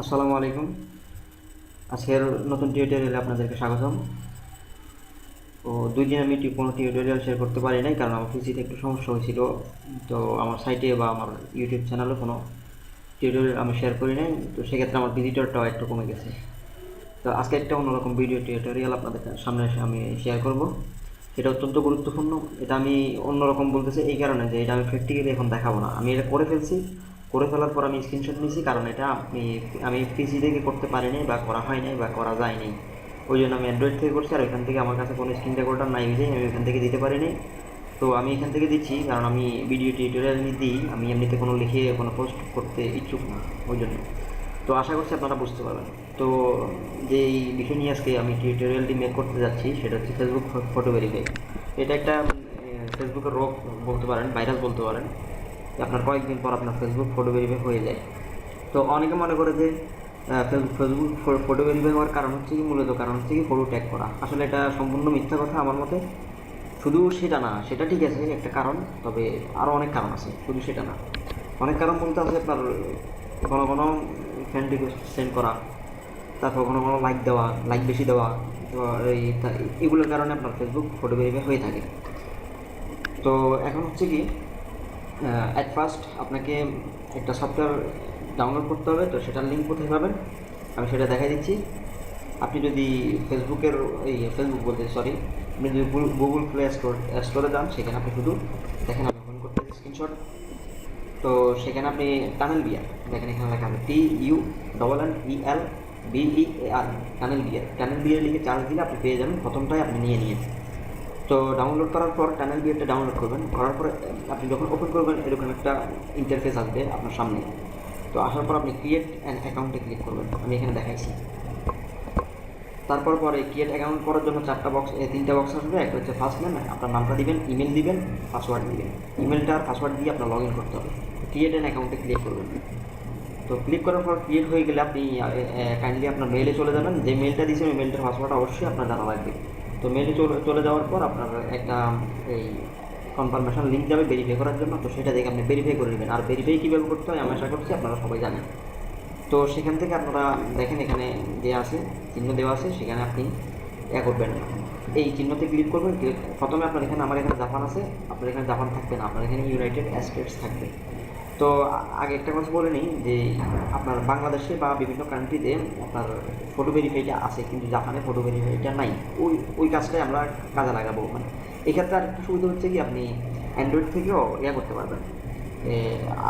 আসসালামু আলাইকুম। আজকের নতুন টিউটোরিয়ালে আপনাদেরকে স্বাগতম। তো দুই দিন আমি কোনো টিউটোরিয়াল শেয়ার করতে পারি নাই, কারণ আমার পিসিতে একটু সমস্যা হয়েছিল। তো আমার সাইটে বা আমার ইউটিউব চ্যানেলে কোনো টিউটোরিয়াল আমি শেয়ার করি নাই। তো সেক্ষেত্রে আমার ভিজিটরটাও একটু কমে গেছে। তো আজকে একটা অন্যরকম ভিডিও টিউটোরিয়াল আপনাদের সামনে এসে আমি শেয়ার করব। এটা অত্যন্ত গুরুত্বপূর্ণ। এটা আমি অন্যরকম বলতেছি এই কারণে যে এটা আমি প্র্যাকটিক্যালি এখন দেখাবো না। আমি এটা করে ফেলছি। করে ফেলার পর আমি স্ক্রিনশট নিয়েছি, কারণ এটা আমি আমি পিসি থেকে করতে পারি পারিনি বা করা হয় নাই বা করা যায়নি ওই জন্য আমি অ্যান্ড্রয়েড থেকে করছি আর ওইখান থেকে আমার কাছে কোনো স্ক্রিন রেকর্ডার নাই যে আমি ওইখান থেকে দিতে পারিনি তো আমি এখান থেকে দিচ্ছি, কারণ আমি ভিডিও টিউটোরিয়াল দিই, আমি এমনিতে কোনো লিখে, কোনো পোস্ট করতে ইচ্ছুক না, ওই জন্য। তো আশা করছি আপনারা বুঝতে পারবেন। তো যেই বিষয় নিয়ে আজকে আমি টিউটোরিয়ালটি মেক করতে যাচ্ছি, সেটা হচ্ছে ফেসবুক ফটো ভেরিফাই এটা একটা ফেসবুকের রোগ বলতে পারেন ভাইরাস বলতে পারেন। আপনার কয়েকদিন পর আপনার ফেসবুক ফটো ভেরিফাই হয়ে যায়। তো অনেকে মনে করে যে ফেসবুক ফটো ভেরিফাই হওয়ার কারণ হচ্ছে কি, মূলত কারণ হচ্ছে কি ফটো ট্যাগ করা। আসলে এটা সম্পূর্ণ মিথ্যা কথা আমার মতে। শুধু সেটা না, সেটা ঠিক আছে, একটা কারণ, তবে আরও অনেক কারণ আছে, শুধু সেটা না। অনেক কারণ বলতে আছে আপনার কোনো কোনো ফ্রেন্ড রিকোয়েস্ট সেন্ড করা, তারপর কোনো কোনো লাইক দেওয়া লাইক বেশি দেওয়া এই এগুলোর কারণে আপনার ফেসবুক ফটো ভেরিফাই হয়ে থাকে। তো এখন হচ্ছে কি অ্যাট ফার্স্ট আপনাকে একটা সফটওয়্যার ডাউনলোড করতে হবে, তো সেটার লিঙ্ক কোথায় পাবেন? আমি সেটা দেখাই দিচ্ছি। আপনি যদি ফেসবুকের, এই ফেসবুক বলতে সরি আপনি যদি গুগল প্লে স্টোর স্টোরে যান, সেখানে আপনি শুধু, দেখেন আমি ফোন করতে স্ক্রিনশট তো সেখানে আপনি টানেল বিয়ার দেখেন এখানে লেখা আছে T U double N E L B E R tunnel bear tunnel bear লিখে চার্জ দিলে আপনি পেয়ে যাবেন, প্রথমটাই আপনি নিয়ে নিয়ে তো ডাউনলোড করার পর টানেল বিয়ারটা ডাউনলোড করবেন। করার পরে আপনি যখন ওপেন করবেন, এরকম একটা ইন্টারফেস আসবে আপনার সামনে। তো আসার পর আপনি ক্রিয়েট অ্যান অ্যাকাউন্টে ক্লিক করবেন। আমি এখানে দেখাইছি। তারপর পরে ক্রিয়েট অ্যাকাউন্ট করার জন্য চারটা বক্স তিনটা বক্স আসবে। একটা হচ্ছে ফার্স্ট নেম আপনার নামটা দিবেন ইমেল দিবেন পাসওয়ার্ড দিবেন। ইমেলটা আর পাসওয়ার্ড দিয়ে আপনার লগ ইন করতে হবে। ক্রিয়েট অ্যান অ্যাকাউন্টে ক্লিক করবেন। তো ক্লিক করার পর ক্রিয়েট হয়ে গেলে আপনি কাইন্ডলি আপনার মেইলে চলে যাবেন। যে মেলটা দিয়েছেন, ওই মেলটার পাসওয়ার্ড অবশ্যই আপনার জানা লাগবে। তো মেলে চলে চলে যাওয়ার পর আপনার একটা, এই কনফার্মেশন লিঙ্ক যাবে ভেরিফাই করার জন্য, তো সেটা দেখে আপনি ভেরিফাই করে নেবেন। আর ভেরিফাই কীভাবে করতে হয় আমি আশা করছি আপনারা সবাই জানেন। তো সেখান থেকে আপনারা দেখেন এখানে যে আছে, চিহ্ন দেওয়া আছে, সেখানে আপনি ইয়া করবেন। এই চিহ্নতে ক্লিক করবেন প্রথমে আপনার এখানে, আমার এখানে জাপান আছে, আপনার এখানে জাপান থাকবে না, আপনার এখানে ইউনাইটেড স্টেটস থাকবে। তো আগে একটা কথা বলে নিই যে আপনার বাংলাদেশে বা বিভিন্ন কান্ট্রিতে আপনার ফটো ভেরিফাইটা আছে, কিন্তু জাপানে ফটো ভেরিফাইটা নাই। ওই ওই কাজটাই আমরা কাজে লাগাবো। মানে এক্ষেত্রে আর আরেকটা সুবিধা হচ্ছে কি, আপনি অ্যান্ড্রয়েড থেকেও ইয়া করতে পারবেন।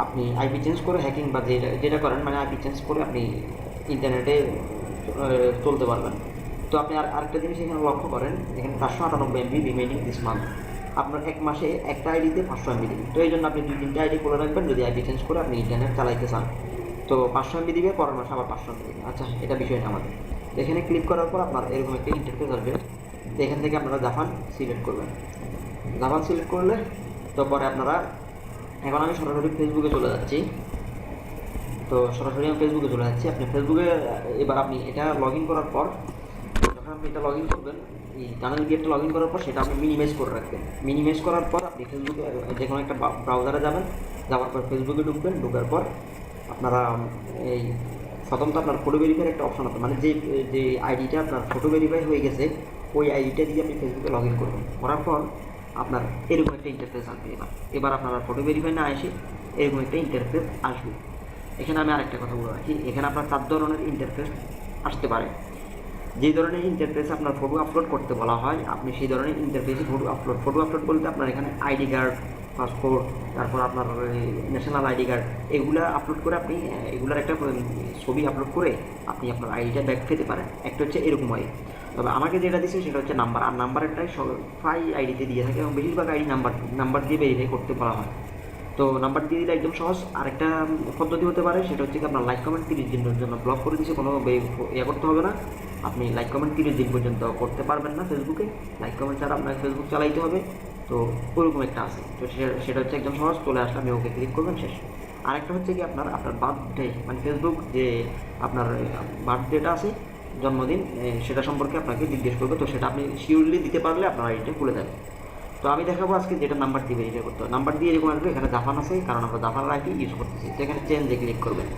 আপনি আইপি চেঞ্জ করে হ্যাকিং বা যেটা যেটা করেন মানে আইপি চেঞ্জ করে আপনি ইন্টারনেটে চলতে পারবেন। তো আপনি আর, আরেকটা জিনিস এখানে লক্ষ্য করেন, এখানে পাঁচশো আটানব্বই এমবি রিমেইনিং দিস মান্থ আপনার এক মাসে একটা আইডিতে পাঁচশো এমবি দিবেন তো এই জন্য আপনি দুই তিনটা আইডি করে রাখবেন, যদি আইপি চেঞ্জ করে আপনি ইন্টারনেট চালাইতে চান। তো পাঁচশো এমবি দিবে, পরের মাসে আবার পাঁচশো এমবি দিবে। আচ্ছা এটা বিষয়টা আমাদের। এখানে ক্লিক করার পর আপনার এরকম একটা ইন্টারফেস আসবে। তো এখান থেকে আপনারা জাপান সিলেক্ট করবেন। জাপান সিলেক্ট করলে তো পরে আপনারা, এখন আমি সরাসরি ফেসবুকে চলে যাচ্ছি। তো সরাসরি আমি ফেসবুকে চলে যাচ্ছি। আপনি ফেসবুকে এবার আপনি এটা লগ ইন করার পর আপনি এটা লগ ইন করবেন। এই টানেল গিয়েটা লগ ইন করার পর সেটা আপনি মিনিমাইজ করে রাখবেন। মিনিমাইজ করার পর আপনি ফেসবুকে যে কোনো একটা ব্রাউজারে যাবেন। যাওয়ার পর ফেসবুকে ঢুকবেন। ঢোকার পর আপনারা এই প্রথমত আপনার ফটো ভেরিফাইয়ের একটা অপশন আছে। মানে যে যে আইডিটা আপনার ফটো ভেরিফাই হয়ে গেছে, ওই আইডিটা দিয়ে আপনি ফেসবুকে লগ ইন করবেন। করার পর আপনার এরকম একটা ইন্টারফেস আসবে এবার। এবার আপনারা ফটো ভেরিফাই না এসে এরকম একটা ইন্টারফেস আসবে। এখানে আমি আরেকটা কথা বলে রাখি। এখানে আপনার চার ধরনের ইন্টারফেস আসতে পারে। যে ধরনের ইন্টারফেস আপনার ফটো আপলোড করতে বলা হয়, আপনি সেই ধরনের ইন্টারফেসে ফটো আপলোড ফটো আপলোড বলতে আপনার এখানে আইডি কার্ড পাসপোর্ট তারপর আপনার ন্যাশনাল আইডি কার্ড এগুলা আপলোড করে আপনি এগুলার একটা ছবি আপলোড করে আপনি আপনার আইডিটা ব্যাক পেতে পারেন। একটা হচ্ছে এরকম হয়। তবে আমাকে যেটা দিচ্ছে সেটা হচ্ছে নাম্বার আর নাম্বারটাই প্রায় আইডিতে দিয়ে থাকে এবং বেশিরভাগ আইডি নাম্বার নাম্বার দিয়ে ভেরিফাই করতে বলা হয়। তো নাম্বার দিয়ে দিলে একদম সহজ। আরেকটা পদ্ধতি হতে পারে, সেটা হচ্ছে কি আপনার লাইক কমেন্ট তিরিশ দিনের জন্য ব্লক করে দিচ্ছে কোনো ইয়ে করতে হবে না। আপনি লাইক কমেন্ট তিরিশ দিন পর্যন্ত করতে পারবেন না ফেসবুকে লাইক কমেন্ট ছাড়া আপনাকে ফেসবুক চালাইতে হবে। তো ওরকম একটা আছে। তো সেটা হচ্ছে একদম সহজ, চলে আসলে আপনি ওকে ক্লিক করবেন, শেষ। আরেকটা হচ্ছে কি আপনার আপনার বার্থডে মানে ফেসবুক যে আপনার বার্থডেটা আছে, জন্মদিন সেটা সম্পর্কে আপনাকে জিজ্ঞেস করবে। তো সেটা আপনি শিওরলি দিতে পারলে আপনার আইডিটা খুলে দেবে তো আমি দেখাবো আজকে যেটা নাম্বার দিবে ভেরিফাই করতে নাম্বার দিয়ে এরকম আসবে, এখানে দাফান আছে, কারণ আমরা দাফান আইপি ইউজ করতেছি। তো এখানে চেঞ্জে ক্লিক করবেন।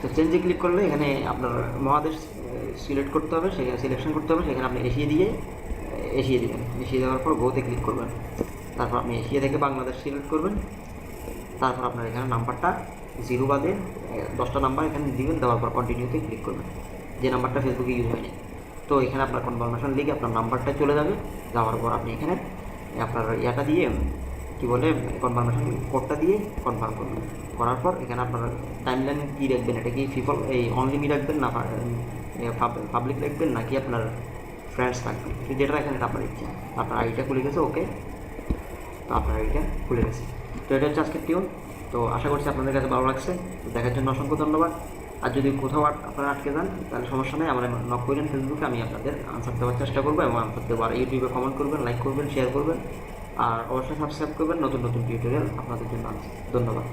তো চেঞ্জে ক্লিক করলে এখানে আপনার মহাদেশ সিলেক্ট করতে হবে, সেখানে সিলেকশন করতে হবে, সেখানে আপনি এসিয়ে দিয়ে এসিয়ে দেবেন। এসিয়ে দেওয়ার পর গোতে ক্লিক করবেন। তারপর আপনি এশিয়া থেকে বাংলাদেশ সিলেক্ট করবেন। তারপর আপনার এখানে নাম্বারটা জিরো বাদে দশটা নাম্বার এখানে দিবেন, দেওয়ার পর কন্টিনিউতে ক্লিক করবেন। যে নাম্বারটা ফেসবুকে ইউজ হয়নি। তো এখানে আপনার কনফার্মেশন লিখে আপনার নাম্বারটা চলে যাবে। যাওয়ার পর আপনি এখানে, আপনার ইয়াটা দিয়ে, কি বলে কনফার্মেশন কোডটা দিয়ে কনফার্ম করবেন। করার পর এখানে আপনার টাইমলাইন কী রাখবেন, এটা কি ফিফল এই অনলিমি রাখবেন না পাবলিক রাখবেন, নাকি আপনার ফ্রেন্ডস তো যেটা এখানে আপনার ইচ্ছা। আপনার আইডিটা খুলে গেছে ওকে তো আপনার আইডিটা খুলে গেছে। তো এটা হচ্ছে আজকের টিউন। তো আশা করছি আপনাদের কাছে ভালো লাগছে। দেখার জন্য অসংখ্য ধন্যবাদ। আর যদি কোথাও আপনারা আটকে যান, তাহলে সমস্যা নেই। আমার নক করেন ফেসবুকে আমি আপনাদের আনসার দেওয়ার চেষ্টা করব এবং আনসার দেবো আর ইউটিউবে কমেন্ট করবেন লাইক করবেন শেয়ার করবেন। আর অবশ্যই সাবস্ক্রাইব করবেন। নতুন নতুন টিউটোরিয়াল আপনাদের জন্য ধন্যবাদ।